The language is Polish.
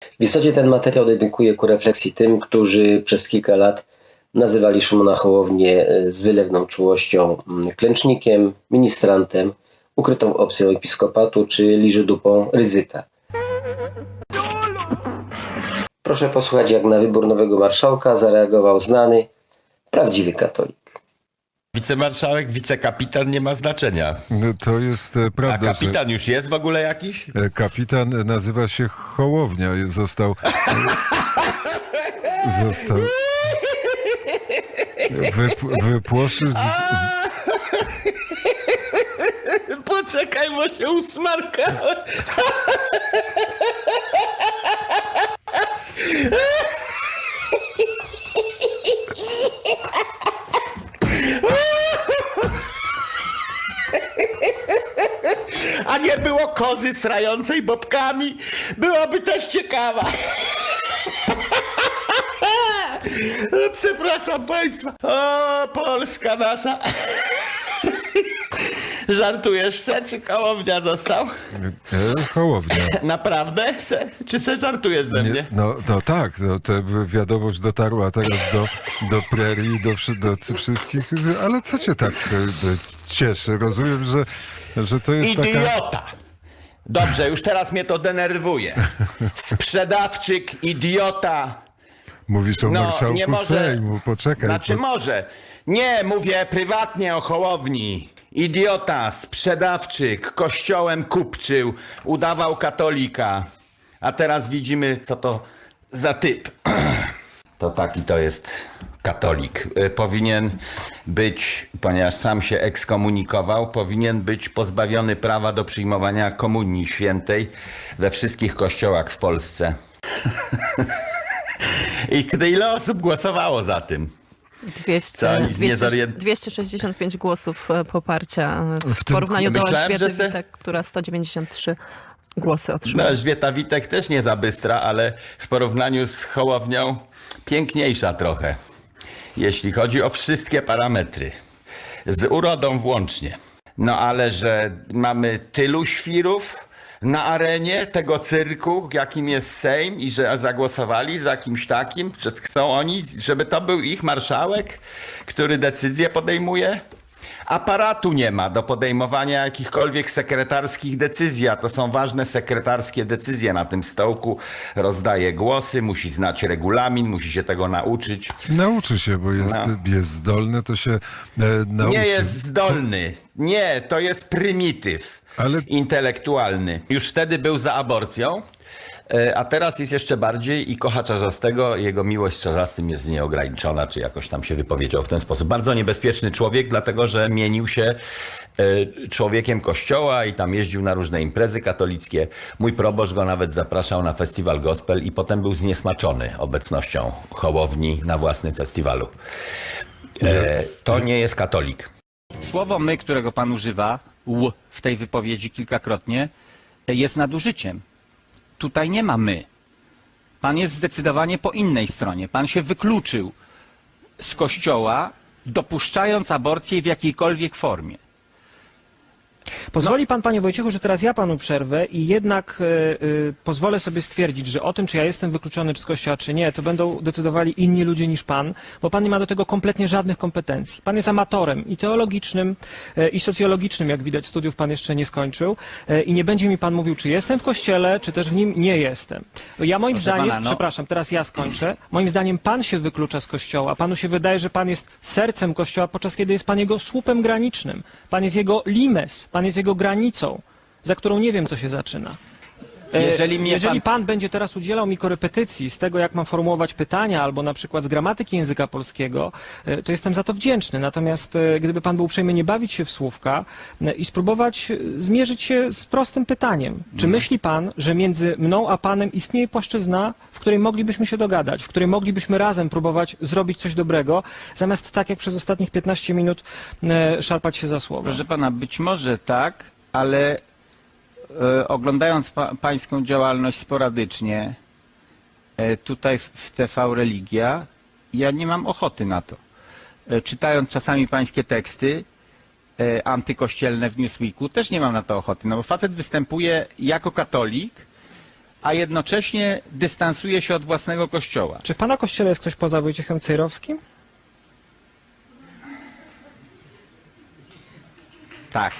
W istocie ten materiał dedykuję ku refleksji tym, którzy przez kilka lat nazywali Szymona Hołownię e, z wylewną czułością mm, klęcznikiem, ministrantem, ukrytą opcją episkopatu czy liżydupą ryzyka. Proszę posłuchać, jak na wybór nowego marszałka zareagował znany, prawdziwy katolik. Wicemarszałek, wicekapitan nie ma znaczenia. No, to jest e, A prawda, kapitan już jest w ogóle jakiś? że e, kapitan nazywa się Hołownia. Został... został... Wyp, wypłoszył... Z, Poczekaj, bo się usmarkałem. A nie było kozy srającej bobkami? Byłaby też ciekawa. Przepraszam Państwa. O, Polska nasza. Żartujesz se, czy kołownia został? e, Hołownia. Naprawdę? Se? Czy se żartujesz ze mnie? Nie, no, no tak, no, to wiadomość dotarła teraz do, do prerii, do, wszy- do wszystkich, ale co cię tak e, e, cieszy? Rozumiem, że, że to jest taka... Idiota! Dobrze, już teraz mnie to denerwuje. Sprzedawczyk, idiota. Mówisz o No, marszałku nie może- Sejmu, poczekaj. Znaczy po- może. Nie, mówię prywatnie o Hołowni. Idiota, sprzedawczyk, kościołem kupczył, udawał katolika. A teraz widzimy, co to za typ. To taki to jest katolik. Y, Powinien być, ponieważ sam się ekskomunikował, powinien być pozbawiony prawa do przyjmowania komunii świętej we wszystkich kościołach w Polsce. I gdy ile osób głosowało za tym? 200, Co, nic nie 200, zorient- 265 głosów e, poparcia e, w, W tym- porównaniu do Myślałem, Elżbiety se- Witek, która 193 głosy No, otrzymała. Elżbieta Witek też nie za bystra, ale w porównaniu z Hołownią piękniejsza trochę. Jeśli chodzi o wszystkie parametry. Z urodą włącznie. No ale że mamy tylu świrów na arenie tego cyrku, jakim jest Sejm i że zagłosowali za kimś takim, że chcą oni, żeby to był ich marszałek, który decyzje podejmuje? Aparatu nie ma do podejmowania jakichkolwiek sekretarskich decyzji, a to są ważne sekretarskie decyzje na tym stołku. Rozdaje głosy, musi znać regulamin, musi się tego nauczyć. Nauczy się, bo jest, No. jest zdolny, to się e, nauczy. Nie jest zdolny. Nie, to jest prymityw Ale- intelektualny. Już wtedy był za aborcją, a teraz jest jeszcze bardziej i kocha Czarzastego. Jego miłość Czarzastym jest nieograniczona, czy jakoś tam się wypowiedział w ten sposób. Bardzo niebezpieczny człowiek, dlatego że mienił się e, człowiekiem kościoła i tam jeździł na różne imprezy katolickie. Mój proboszcz go nawet zapraszał na festiwal gospel i potem był zniesmaczony obecnością Hołowni na własnym festiwalu. E, to nie jest katolik. Słowo my, którego pan używa, w tej wypowiedzi kilkakrotnie, jest nadużyciem. Tutaj nie ma my. Pan jest zdecydowanie po innej stronie. Pan się wykluczył z kościoła, dopuszczając aborcję w jakiejkolwiek formie. Pozwoli pan, panie Wojciechu, że teraz ja panu przerwę i jednak e, e, pozwolę sobie stwierdzić, że o tym, czy ja jestem wykluczony z kościoła, czy nie, to będą decydowali inni ludzie niż pan, bo pan nie ma do tego kompletnie żadnych kompetencji. Pan jest amatorem i teologicznym, e, i socjologicznym, jak widać, studiów pan jeszcze nie skończył e, i nie będzie mi pan mówił, czy jestem w kościele, czy też w nim nie jestem. Ja moim Proszę zdaniem, pana, no- przepraszam, teraz ja skończę, moim zdaniem pan się wyklucza z kościoła, panu się wydaje, że pan jest sercem kościoła, podczas kiedy jest pan jego słupem granicznym, pan jest jego limes, pan jest jego granicą, za którą nie wiem, co się zaczyna. E, Jeżeli mnie Jeżeli pan- pan będzie teraz udzielał mi korepetycji z tego, jak mam formułować pytania, albo na przykład z gramatyki języka polskiego, e, to jestem za to wdzięczny. Natomiast e, gdyby pan był uprzejmy nie bawić się w słówka i spróbować zmierzyć się z prostym pytaniem. Mhm. Czy myśli pan, że między mną a panem istnieje płaszczyzna, w której moglibyśmy się dogadać, w której moglibyśmy razem próbować zrobić coś dobrego, zamiast tak jak przez ostatnich 15 minut szarpać się za słowo? Proszę pana, być może tak, ale oglądając pa, pańską działalność sporadycznie e, tutaj w, TV Religia, ja nie mam ochoty na to. E, czytając czasami pańskie teksty e, antykościelne w Newsweeku, też nie mam na to ochoty, no bo facet występuje jako katolik, a jednocześnie dystansuje się od własnego kościoła. Czy w pana kościele jest ktoś poza Wojciechem Cejrowskim? Tak.